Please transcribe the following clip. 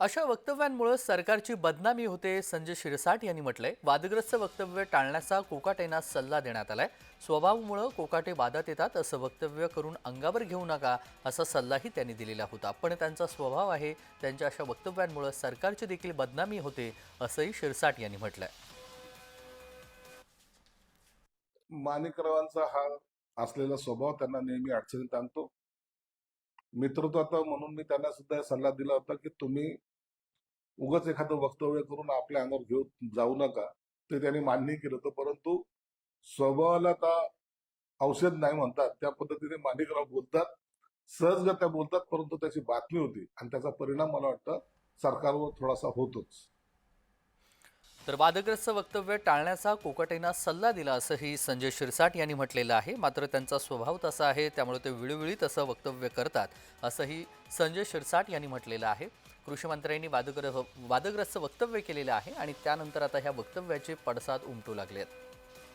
अशा वक्तव्यांमुळे सरकारची बदनामी होते संजय शिरसाट यांनी म्हटलंय. वादग्रस्त वक्तव्य टाळण्याचा कोकाटेंना सल्ला देण्यात आलाय. स्वभावामुळे कोकाटे वादात येतात असं वक्तव्य करून अंगावर घेऊ नका असा सल्लाही त्यांनी दिलेला होता. पण त्यांचा स्वभाव आहे त्यांच्या अशा वक्तव्यांमुळे सरकारची देखील बदनामी होते असंही शिरसाट यांनी म्हटलंय. मानिकरावांचा हा असलेला स्वभाव त्यांना नेहमी अडचणीत आणतो. मित्रत्वाचा म्हणून मी त्यांना सुद्धा सल्ला दिला होता की तुम्ही उगाच एखादं वक्तव्य करून आपल्या अंगावर घेऊन जाऊ नका. ते त्यांनी मान्य केलं होतं परंतु स्वभावाला आता औषध नाही म्हणतात. त्या पद्धतीने माणिकराव बोलतात. सहजगत्या बोलतात परंतु त्याची बातमी होती. आणि त्याचा परिणाम मला वाटतं सरकारवर थोडासा होतोच. तर वादग्रस्त वक्तव्य टाळण्याचा कोकटेना सल्ला दिला असंही संजय शिरसाट यांनी म्हटलेलं आहे. मात्र त्यांचा स्वभाव तसा आहे त्यामुळे ते वेळोवेळी तसं वक्तव्य करतात असंही संजय शिरसाट यांनी म्हटलेलं आहे. कृषी मंत्र्यांनी वादग्रह वादग्रस्त वक्तव्य केलेलं आहे आणि त्यानंतर आता ह्या वक्तव्याचे पडसाद उमटू लागले आहेत